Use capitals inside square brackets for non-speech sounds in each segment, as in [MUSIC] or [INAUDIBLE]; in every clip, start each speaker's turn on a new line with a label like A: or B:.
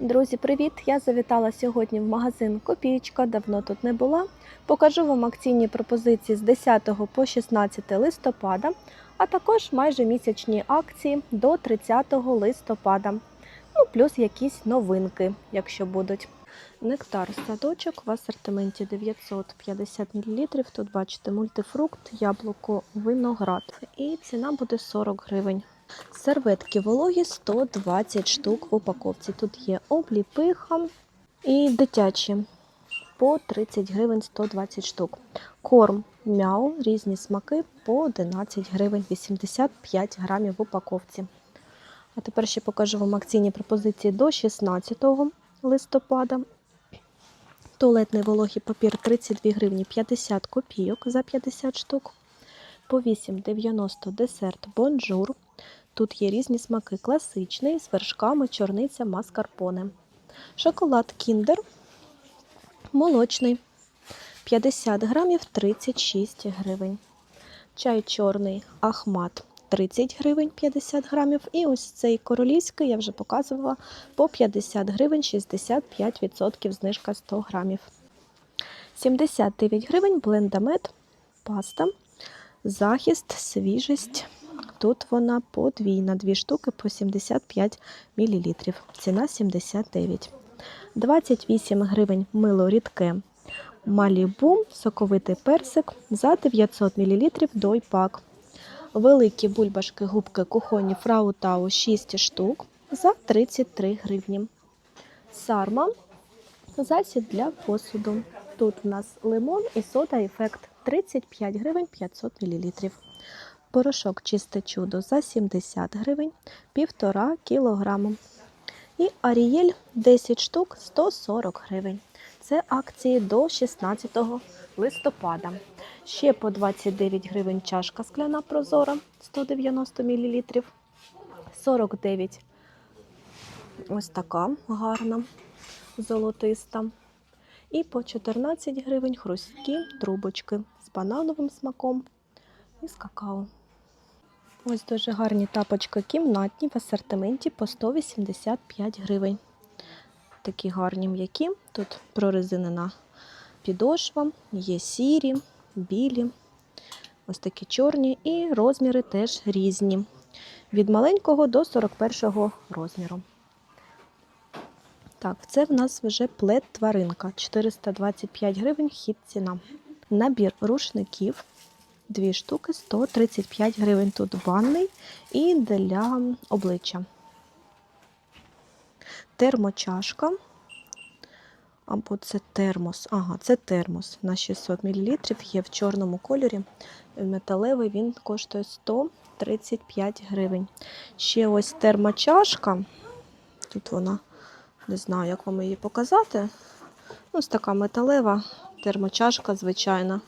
A: Друзі, привіт! Я завітала сьогодні в магазин Копієчка. Давно тут не була. Покажу вам акційні пропозиції з 10 по 16 листопада, а також майже місячні акції до 30 листопада. Ну, плюс якісь новинки, якщо будуть. Нектар садочок в асортименті 950 мл. Тут бачите мультифрукт, яблуко, виноград. І ціна буде 40 гривень. Серветки вологі 120 штук в упаковці. Тут є обліпиха і дитячі по 30 гривень 120 штук. Корм мяу, різні смаки по 11 гривень 85 грамів в упаковці. А тепер ще покажу вам акційні пропозиції до 16 листопада. Туалетний вологий папір 32 гривні 50 копійок за 50 штук. По 8,90 десерт бонжур. Тут є різні смаки: класичний з вершками, чорниця, маскарпоне. Шоколад кіндер молочний 50 грамів 36 гривень. Чай чорний ахмат 30 гривень 50 грамів. І ось цей королівський я вже показувала по 50 гривень 65% знижка 100 грамів. 79 гривень блендамет, паста, захист, свіжість. Тут вона подвійна, дві штуки по 75 мл. Ціна 79. 28 гривень мило рідке. Малібу, соковитий персик за 900 мл дойпак. Великі бульбашки губки кухонні Фрау Тау 6 штук за 33 гривні. Сарма засіб для посуду. Тут у нас лимон і сода ефект 35 гривень 500 мл. Порошок чисте чудо за 70 гривень, 1,5 кілограму. І Арієль 10 штук 140 гривень. Це акції до 16 листопада. Ще по 29 гривень чашка скляна прозора 190 мл. 49 ось така гарна, золотиста. І по 14 гривень хрусткі трубочки з банановим смаком і з какао. Ось дуже гарні тапочки кімнатні в асортименті по 185 гривень. Такі гарні м'які. Тут прорезинена підошва, є сірі, білі, ось такі чорні, і розміри теж різні. Від маленького до 41 розміру. Так, це в нас вже плед тваринка. 425 гривень хід ціна. Набір рушників. Дві штуки 135 гривень. Тут банний і для обличчя. Термочашка. Або це термос. Ага, це термос на 600 мл. Є в чорному кольорі. Металевий він коштує 135 гривень. Ще ось термочашка. Тут вона, не знаю, як вам її показати. Ось така металева термочашка, звичайна.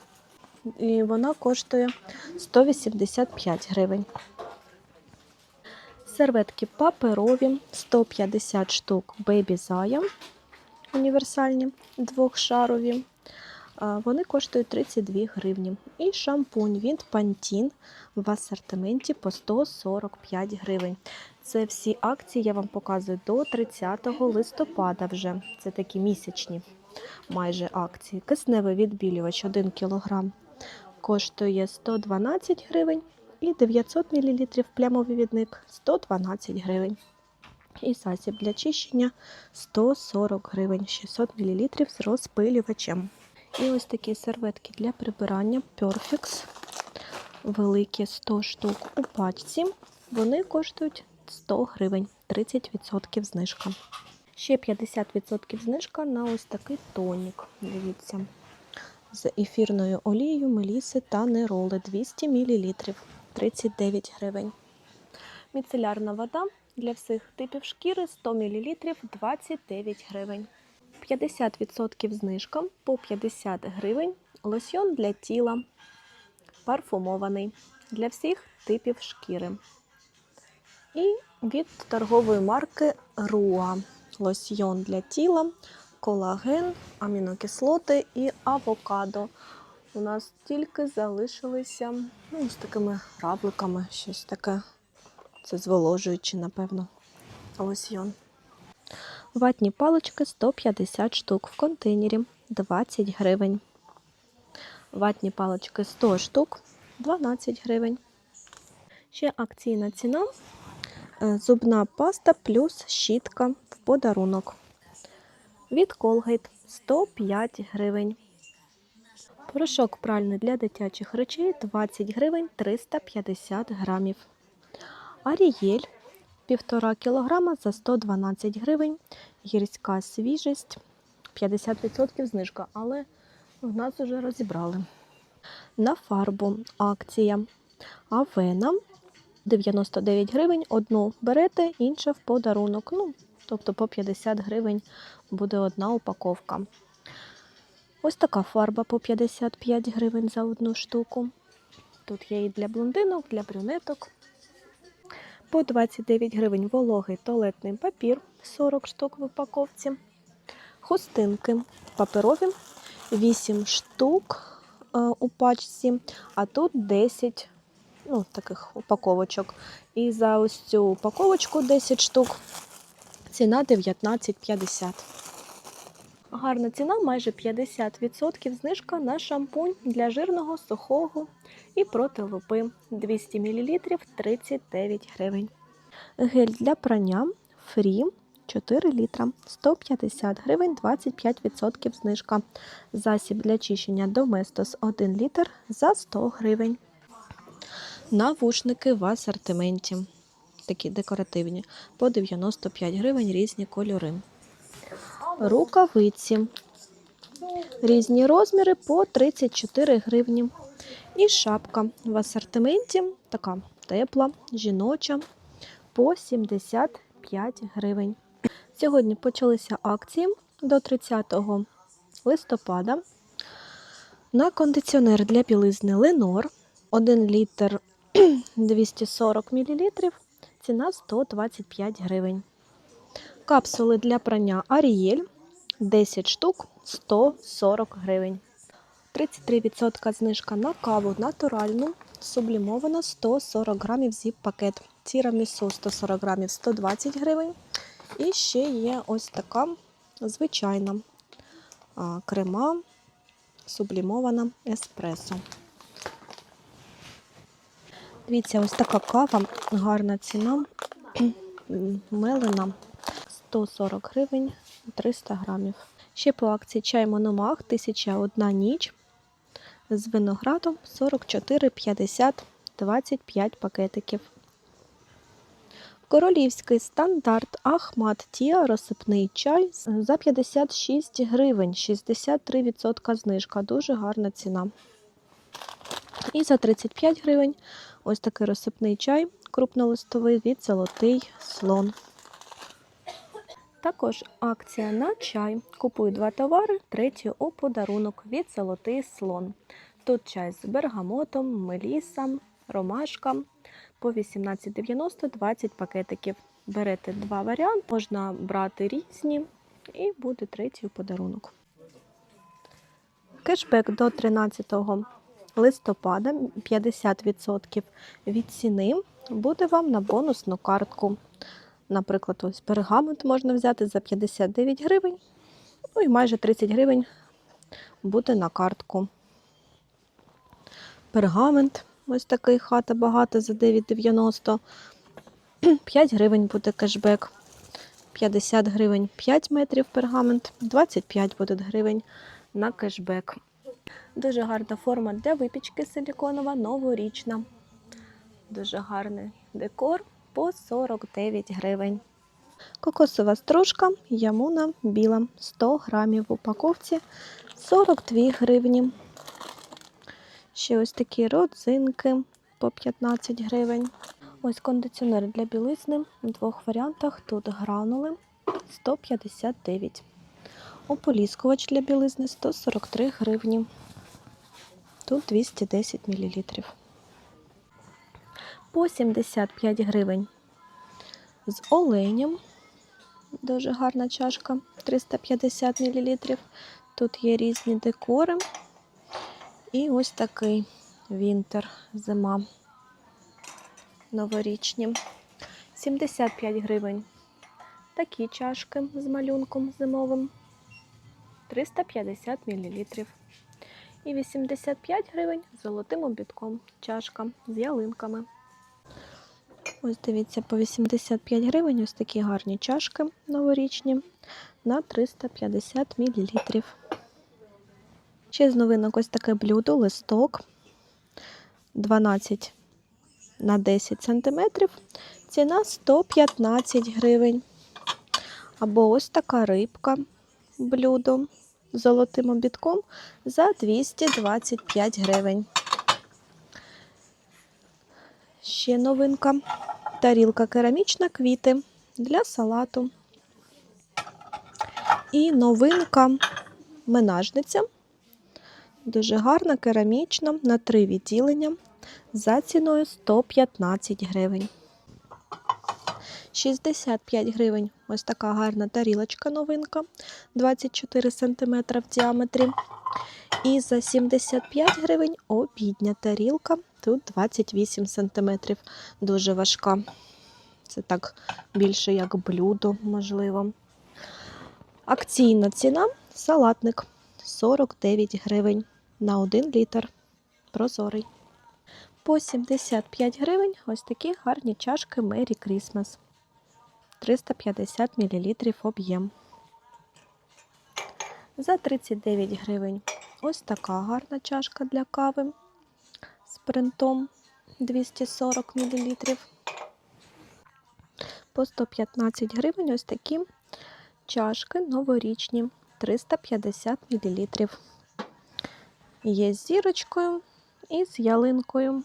A: І вона коштує 185 гривень. Серветки паперові 150 штук Baby Zaya універсальні, двохшарові. Вони коштують 32 гривні. І шампунь від Pantene в асортименті по 145 гривень. Це всі акції я вам показую до 30 листопада вже. Це такі місячні майже акції. Кисневий відбілювач 1 кг коштує 112 гривень і 900 мл плямовий відник 112 гривень. І засіб для чищення 140 гривень, 600 мл з розпилювачем. І ось такі серветки для прибирання Perfix. Великі 100 штук у пачці. Вони коштують 100 гривень, 30% знижка. Ще 50% знижка на ось такий тонік. Дивіться. З ефірною олією, меліси та нероли 200 мл 39 гривень. Міцелярна вода для всіх типів шкіри 100 мл 29 гривень. 50% знижка по 50 гривень. Лосьйон для тіла парфумований для всіх типів шкіри. І від торгової марки Руа лосьйон для тіла, колаген, амінокислоти і авокадо. У нас тільки залишилися ну, з такими равликами, щось таке. Це зволожуючи, напевно, лосьйон. Ватні палички 150 штук в контейнері 20 гривень. Ватні палички 100 штук 12 гривень. Ще акційна ціна. е, Зубна паста плюс щітка в подарунок. Від Colgate 105 гривень. Порошок пральний для дитячих речей 20 гривень 350 грамів. Арієль 1,5 кг за 112 гривень. Гірська свіжість 50% знижка, але в нас вже розібрали. На фарбу акція Авена 99 гривень. Одну берете, інша в подарунок. Ну, тобто по 50 гривень буде одна упаковка. Ось така фарба по 55 гривень за одну штуку. Тут є і для блондинок, для брюнеток. По 29 гривень вологий туалетний папір 40 штук в упаковці. Хустинки паперові 8 штук е, у пачці, а тут 10 ну, таких упаковочок. І за ось цю упаковочку 10 штук ціна 19,50. Гарна ціна, майже 50% знижка на шампунь для жирного, сухого і проти лупи 200 мл 39 гривень. Гель для прання Фрі 4 літра 150 гривень 25% знижка. Засіб для чищення Доместос 1 літр за 100 гривень. Навушники в асортименті. Такі декоративні по 95 гривень різні кольори. Рукавиці. Різні розміри по 34 гривні. І шапка в асортименті така тепла, жіноча по 75 гривень. Сьогодні почалися акції до 30 листопада. На кондиціонер для білизни Ленор 1 літр [CLEARS THROAT] 240 мл, ціна 125 гривень. Капсули для прання Арієль 10 штук 140 гривень. 33% знижка на каву натуральну, сублімована 140 грамів зіп пакет. Тірамісу 140 грамів 120 гривень. І ще є ось така звичайна крема сублімована еспресо. Дивіться, ось така кава, гарна ціна. [CLEARS THROAT] Мелена 140 гривень 300 грамів. Ще по акції чай Мономах 1001 ніч з виноградом 44,50 25 пакетиків. Королівський стандарт Ахмат Тіа розсипний чай за 56 гривень, 63% знижка. Дуже гарна ціна. І за 35 гривень ось такий розсипний чай крупнолистовий від золотий слон. Також акція на чай. Купуй два товари, третій у подарунок від золотий слон. Тут чай з бергамотом, мелісом, ромашком по 18,90 20 пакетиків. Берете два варіанти, можна брати різні і буде третій подарунок. Кешбек до 13 листопада 50% від ціни буде вам на бонусну картку. Наприклад, ось пергамент можна взяти за 59 гривень, ну і майже 30 гривень буде на картку. Пергамент, ось такий хата багата за 9,90. 5 гривень буде кешбек. 50 гривень 5 метрів пергамент, 25 буде гривень на кешбек. Дуже гарна форма для випічки силіконова, новорічна. Дуже гарний декор по 49 гривень. Кокосова стружка ямуна біла 100 грамів в упаковці 42 гривні. Ще ось такі родзинки по 15 гривень. Ось кондиціонер для білизни в двох варіантах. Тут гранули 159. Ополіскувач для білизни 143 гривні. Тут 210 мл. По 75 гривень з оленем. Дуже гарна чашка 350 мл. Тут є різні декори. І ось такий вінтер, зима новорічні. 75 гривень такі чашки з малюнком зимовим 350 мл. І 85 гривень з золотим обідком. Чашка з ялинками. Ось дивіться, по 85 гривень ось такі гарні чашки новорічні на 350 мл. Ще з новинок ось таке блюдо, листок 12 на 10 см. Ціна 115 гривень. Або ось така рибка блюдо золотим обідком за 225 гривень. Ще новинка. Тарілка керамічна квіти для салату. І новинка менажниця. Дуже гарна, керамічна, на три відділення за ціною 115 гривень. 65 гривень. Ось така гарна тарілочка новинка, 24 см в діаметрі. І за 75 гривень обідня тарілка, тут 28 см. Дуже важка. Це так більше як блюдо, можливо. Акційна ціна салатник 49 гривень на 1 літр. Прозорий. По 75 гривень ось такі гарні чашки Merry Christmas. 350 мл об'єм. За 39 гривень ось така гарна чашка для кави з принтом 240 мл. По 115 гривень ось такі чашки новорічні 350 мл. Є з зірочкою і з ялинкою.